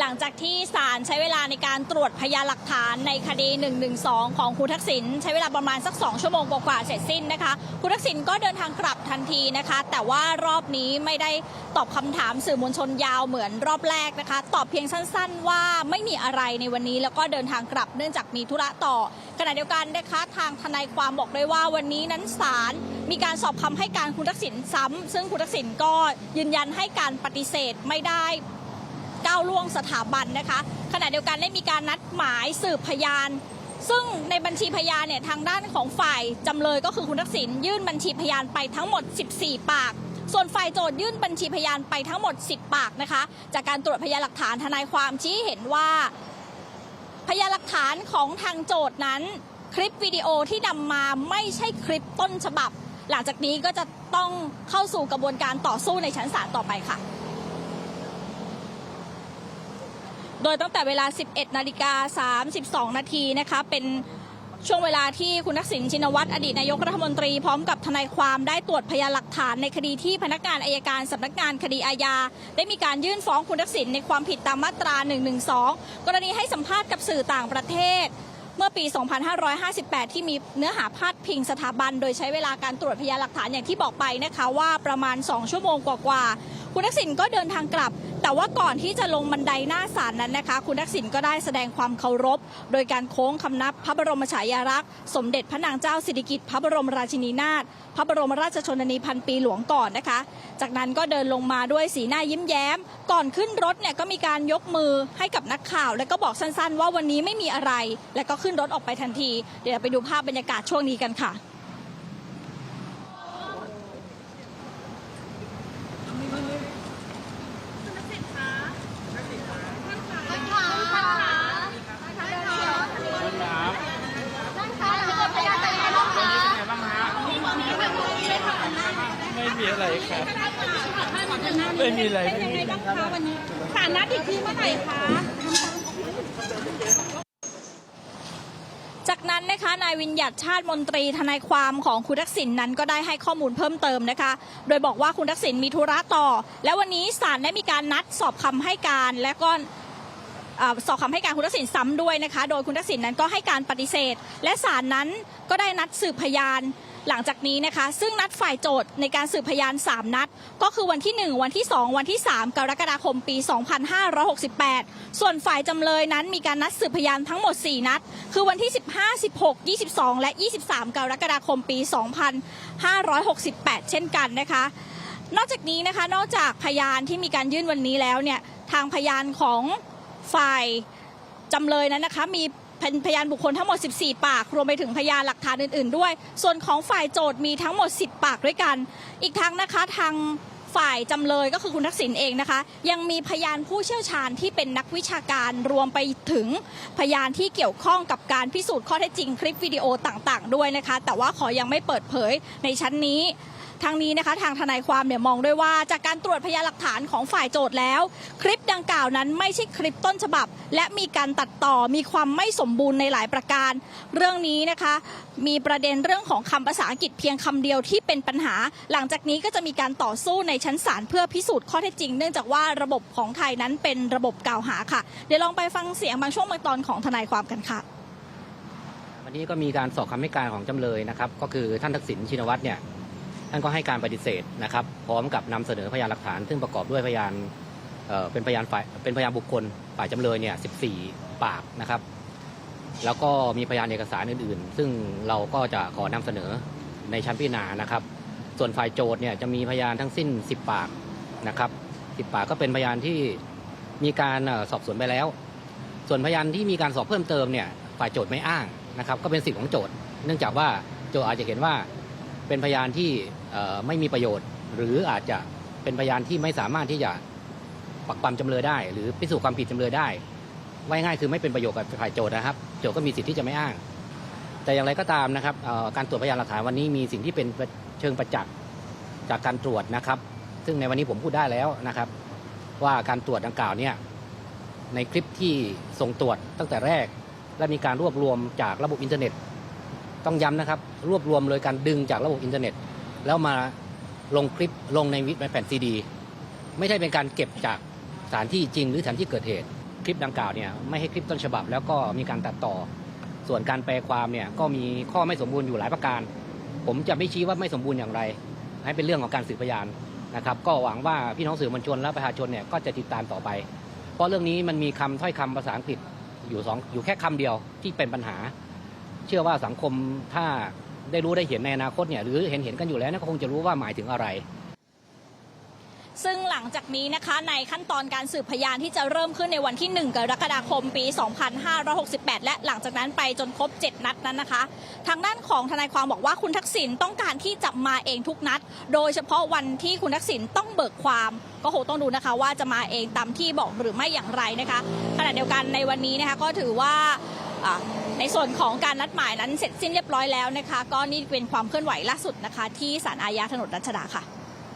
หลังจากที่ศาลใช้เวลาในการตรวจพยานหลักฐานในคดี 112 ของคุณทักษิณใช้เวลาประมาณสัก 2 ชั่วโมงกว่าๆเสร็จสิ้นนะคะ คุณทักษิณก็เดินทางกลับทันทีนะคะ แต่ว่ารอบนี้ไม่ได้ตอบคำถามสื่อมวลชนยาวเหมือนรอบแรกนะคะ ตอบเพียงสั้น ๆ ว่าไม่มีอะไรในวันนี้ แล้วก็เดินทางกลับเนื่องจากมีธุระต่อขณะเดียวกันนะคะ ทางทนายความบอกด้วยว่าวันนี้นั้นศาลมีการสอบคำให้การคุณทักษิณซ้ำซึ่งคุณทักษิณก็ยืนยันให้การปฏิเสธไม่ได้ ก้าวล่วงสถาบันนะคะ ขณะเดียวกันได้มีการนัดหมายสืบพยาน ซึ่งในบัญชีพยานเนี่ยทางด้านของฝ่ายจำเลยก็คือคุณทักษิณยื่นบัญชีพยานไปทั้งหมด 14 ปากส่วนฝ่ายโจทยื่นบัญชีพยานไปทั้งหมด 10 ปากนะคะ จากการตรวจพยานหลักฐานทนายความชี้เห็นว่า พยานหลักฐานของทางโจทย์นั้น คลิปวิดีโอที่นำมาไม่ใช่คลิปต้นฉบับ หลังจากนี้ก็จะต้องเข้าสู่กระบวนการต่อสู้ในชั้นศาลต่อไปค่ะ โดยตั้งแต่เวลา 11 นาฬิกา 32 นาทีนะคะ เป็นช่วงเวลาที่คุณทักษิณชินวัตรอดีตนายกรัฐมนตรีพร้อมกับทนายความได้ตรวจพยานหลักฐานในคดีที่พนักงานอายการสำนักงานคดีอาญาได้มีการยื่นฟ้องคุณทักษิณในความผิดตามมาตรา 112 กรณีให้สัมภาษณ์กับสื่อต่างประเทศ เมื่อปี 2558 ที่มีเนื้อหาพาดพิงสถาบัน โดยใช้เวลาการตรวจพยานหลักฐานอย่างที่บอกไปนะคะว่าประมาณ 2 ชั่วโมงกว่าๆ คุณทักษิณก็เดินทางกลับ แต่ว่าก่อนที่จะลงบันไดหน้าศาลนั้นนะคะ คุณทักษิณก็ได้แสดงความเคารพ โดยการโค้งคำนับพระบรมฉายาลักษณ์สมเด็จพระนางเจ้าสิริกิติ์พระบรมราชินีนาถพระบรมราชชนนีพันปีหลวงก่อนนะคะ จากนั้นก็เดินลงมาด้วยสีหน้ายิ้มแย้ม ก่อนขึ้นรถเนี่ยก็มีการยกมือให้กับนักข่าว แล้วก็บอกสั้นๆ ว่าวันนี้ไม่มีอะไร แล้วก็ขึ้นรถออกไปทันที เดี๋ยวไปดูภาพบรรยากาศช่วงนี้กันค่ะ ไม่มี อะไรครับไม่มีอะไรเป็นยังไงบ้างคะวันนี้ศาลนัดอีกทีเมื่อไหร่คะจากนั้นนะคะนายวิญญัติชาติมนตรีทนายความของคุณทักษิณนนั้นก็ได้ให้ข้อมูลเพิ่มเติมนะคะ โดยบอกว่าคุณทักษิณมีธุระต่อ และวันนี้ศาลได้มีการนัดสอบคำให้การ และก็สอบคำให้การคุณทักษิณซ้ำด้วยนะคะ โดยคุณทักษิณนั้นก็ให้การปฏิเสธ และศาลนั้นก็ได้นัดสืบพยาน หลังจากนี้นะคะ ซึ่งนัดฝ่ายโจทย์ในการสืบพยาน 3 นัด ก็คือวันที่ 1 วันที่ 2 วันที่ 3 กรกฎาคมปี 2568 ส่วนฝ่ายจำเลยนั้นมีการนัดสืบพยานทั้งหมด 4 นัด คือวันที่ 15 16 22 และ 23 กรกฎาคมปี 2568 เช่นกันนะคะ นอกจากนี้นะคะนอกจากพยานที่มีการยื่นวันนี้แล้วเนี่ยทางพยานของฝ่ายจำเลยนั้นนะคะมี พยานบุคคลทั้งหมด 14 ปาก รวมไปถึงพยานหลักฐานอื่น ๆ ด้วย ส่วนของฝ่ายโจทย์มีทั้งหมด 10 ปากด้วยกัน อีกทั้งนะคะทางฝ่ายจำเลยก็คือคุณทักษิณเองนะคะ ยังมีพยานผู้เชี่ยวชาญที่เป็นนักวิชาการรวมไปถึงพยานที่เกี่ยวข้องกับการพิสูจน์ข้อเท็จจริงคลิปวิดีโอต่างๆ ด้วยนะคะ แต่ว่าขอยังไม่เปิดเผยในชั้นนี้ ทางนี้นะคะทางทนายความเนี่ยมองด้วยว่าจากการตรวจพยานหลักฐานของฝ่ายโจทย์แล้ว คลิปดังกล่าวนั้นไม่ใช่คลิปต้นฉบับ และมีการตัดต่อมีความไม่สมบูรณ์ในหลายประการ เรื่องนี้นะคะ มีประเด็นเรื่องของคำภาษาอังกฤษเพียงคำเดียวที่เป็นปัญหา หลังจากนี้ก็จะมีการต่อสู้ในชั้นศาลเพื่อพิสูจน์ข้อเท็จจริง เนื่องจากว่าระบบของไทยนั้นเป็นระบบกล่าวหาค่ะ เดี๋ยวลองไปฟังเสียงบางช่วงบางตอนของทนายความกันค่ะวันนี้ก็มีการสอบคำให้การของจำเลยนะครับ ก็คือท่านทักษิณชินวัตรเนี่ย ท่านก็ให้การปฏิเสธนะครับ พร้อมกับนำเสนอพยานหลักฐาน ซึ่งประกอบด้วยพยานเเป็นพยานฝ่ายเป็นพยานบุคคลฝ่ายจำเลยเนี่ย14 ปากนะครับ แล้วก็มีพยานเอกสารอื่นๆ ซึ่งเราก็จะขอนำเสนอในชั้นพิจารณานะครับ ส่วนฝ่ายโจทย์เนี่ยจะมีพยานทั้งสิ้น 10 ปากนะครับ 10 ปากก็เป็นพยานที่มีการสอบสวนไปแล้ว ส่วนพยานที่มีการสอบเพิ่มเติมเนี่ยฝ่ายโจทย์ไม่อ้างนะครับ ก็เป็นสิทธิของโจทย์ เนื่องจากว่าโจทย์อาจจะเห็นว่า เป็นพยานที่ไม่มีประโยชน์ หรืออาจจะเป็นพยานที่ไม่สามารถที่จะปักปั๊มจำเลยได้ หรือพิสูจน์ความผิดจำเลยได้ว่าง่ายคือไม่เป็นประโยชน์กับฝ่ายโจทย์นะครับ โจทย์ก็มีสิทธิ์ที่จะไม่อ้าง แต่อย่างไรก็ตามนะครับการตรวจพยานหลักฐานวันนี้มีสิ่งที่เป็นเชิงประจักษ์จากการตรวจนะครับ ซึ่งในวันนี้ผมพูดได้แล้วนะครับ ว่าการตรวจดังกล่าวเนี่ยในคลิปที่ส่งตรวจตั้งแต่แรก และมีการรวบรวมจากระบบอินเทอร์เน็ต ต้องย้ำนะครับ รวบรวมโดยการดึงจากระบบอินเทอร์เน็ต แล้วมาลงคลิปลงในวิดแผ่นซีดี ไม่ใช่เป็นการเก็บจากสถานที่จริงหรือสถานที่เกิดเหตุ คลิปดังกล่าวเนี่ยไม่ให้คลิปต้นฉบับ แล้วก็มีการตัดต่อ ส่วนการแปลความเนี่ยก็มีข้อไม่สมบูรณ์อยู่หลายประการ ผมจะไม่ชี้ว่าไม่สมบูรณ์อย่างไร ให้เป็นเรื่องของการสืบพยานนะครับก็หวังว่าพี่น้องสื่อมวลชนและประชาชนเนี่ยก็จะติดตามต่อไป เพราะเรื่องนี้มันมีคำถ้อยคำภาษาอังกฤษอยู่สองอยู่แค่คำเดียวที่เป็นปัญหา เชื่อว่าสังคมถ้าได้รู้ได้เห็นในอนาคตเนี่ยหรือเห็นเห็นกันอยู่แล้วก็คงจะรู้ว่าหมายถึงอะไรซึ่งหลังจากนี้นะคะในขั้นตอนการสืบพยานที่จะเริ่มขึ้นในวันที่ 1 กรกฎาคมปี 2568 และหลังจากนั้นไปจนครบ 7 นัดนั้นนะคะ ทางด้านของทนายความบอกว่าคุณทักษิณต้องการที่จะมาเองทุกนัด โดยเฉพาะวันที่คุณทักษิณต้องเบิกความ ก็คงต้องดูนะคะว่าจะมาเองตามที่บอกหรือไม่อย่างไรนะคะขณะเดียวกันในวันนี้นะคะก็ถือว่า ในส่วนของการนัดหมายนั้นเสร็จสิ้นเรียบร้อยแล้วนะคะ ก็นี่เป็นความเคลื่อนไหวล่าสุดนะคะ ที่ศาลอาญาถนนรัชดาค่ะ